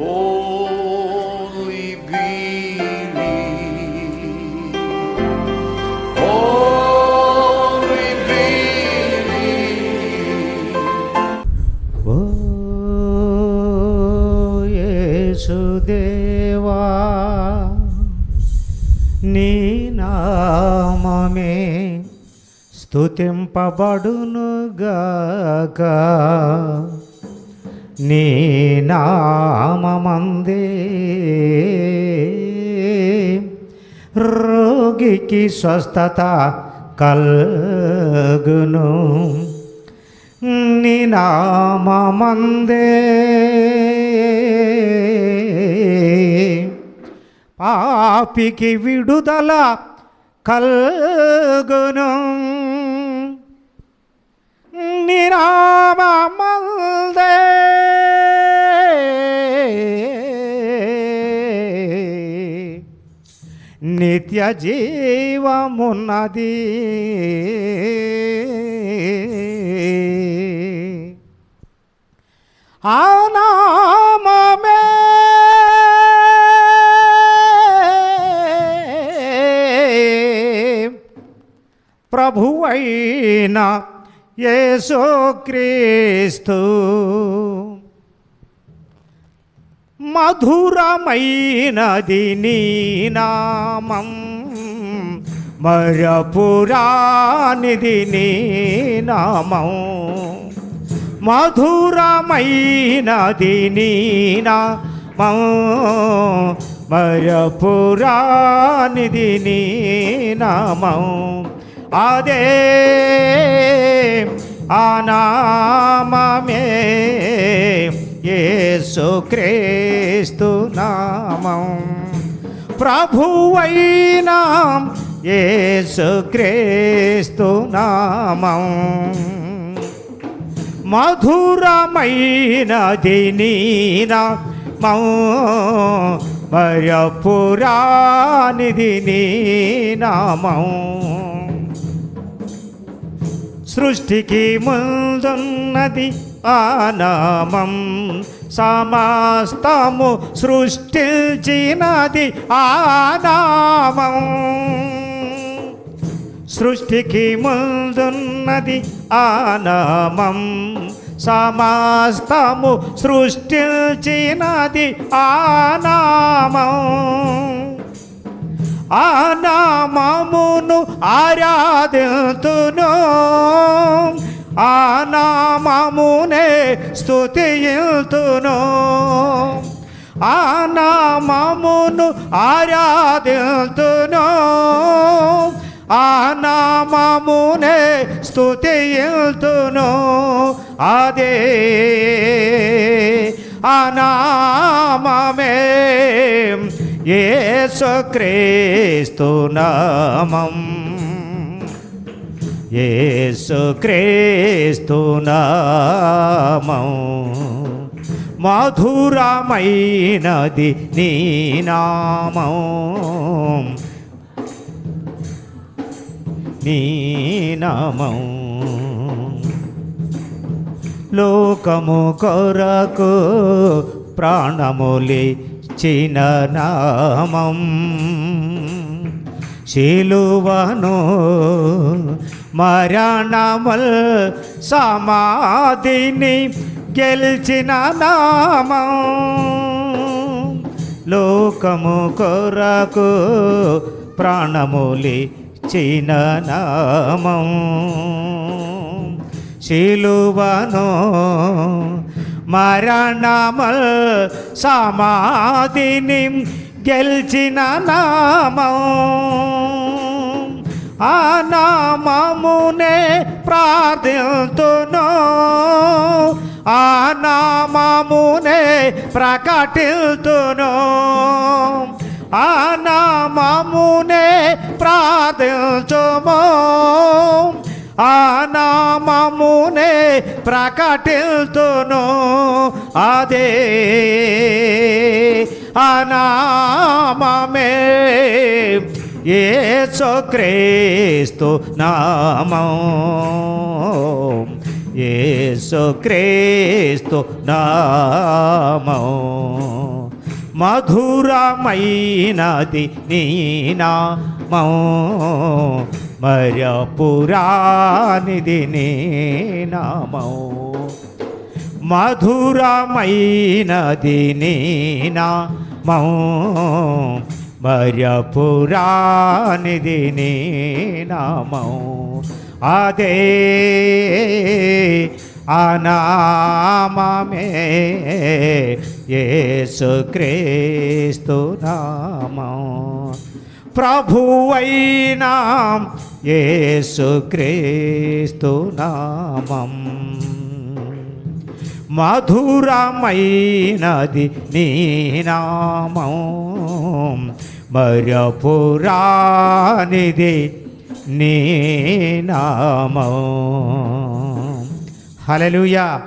Only believe. Only believe. ఓ యేసుదేవా నీ నామమే స్తుతింపబడునుగాక నీ నామందే రోగికి స్వస్థత కల్గును. నీ నామందే పాపికి విడుదల కల్గును. నీ నామమందే నిత్య జీవమున్నది ఆ నామమే ప్రభువైన యేసుక్రీస్తు మధురమైనది నీ నామం మరపురానిది నీ నామం. మధురమైనది నీ నామం మరపురానిది నీ నామం. అదే ఆ నామమే యేసుక్రీస్తు నామం. ప్రభువైన యేసుక్రీస్తు నామం. మధురమైనది నీనా మౌ మరపురానిది నీ నామం సృష్టికి ముందున్నది ఆ నామం. సమస్తము సృష్టించినది ఆ నామం. సృష్టికి ముందున్నది ఆ నామం. సమస్తము సృష్టించినది ఆ నామం. ఆ నామమును ఆరాధితును నామమునే స్థుతియుతును ఆ నామమును ఆరాధితును. ఆ నామమునే స్థుతియుతును అదే ఆ నామమే యేసుక్రీస్తు నామం యేసుక్రీస్తు నామం. మధురమైనది నీ నామం. నీ నామం. లోకము కొరకు ప్రాణములి చిన్న నామం. శిలువను మరణముల్ సమాధిని గెలిచిన నామం. లోకము కొరకు ప్రాణములి చిన్న నామం. శిలువను మరణమల్ సమాధిని గెలిచిన నామం ఆ నామమునే ప్రార్థితును ఆ నామమునే ప్రకటితును ఆ నామమునే ప్రార్థించుము ఆ నామమునే ప్రకటితును అదే ఆ నామమే యేసుక్రీస్తు నామం యేసుక్రీస్తు నామం మధురమైనది నీ నామం మరపురానిది నీ నామం మధురమైనది నీ నామం మౌ మరపురానిది నీ నామం అదే అనామమే యేసుక్రీస్తు నామం ప్రభువైనా యేసుక్రీస్తు నామం మధురమైనది నీ నామం మరపురానిది నీ నామం. హల్లెలూయా.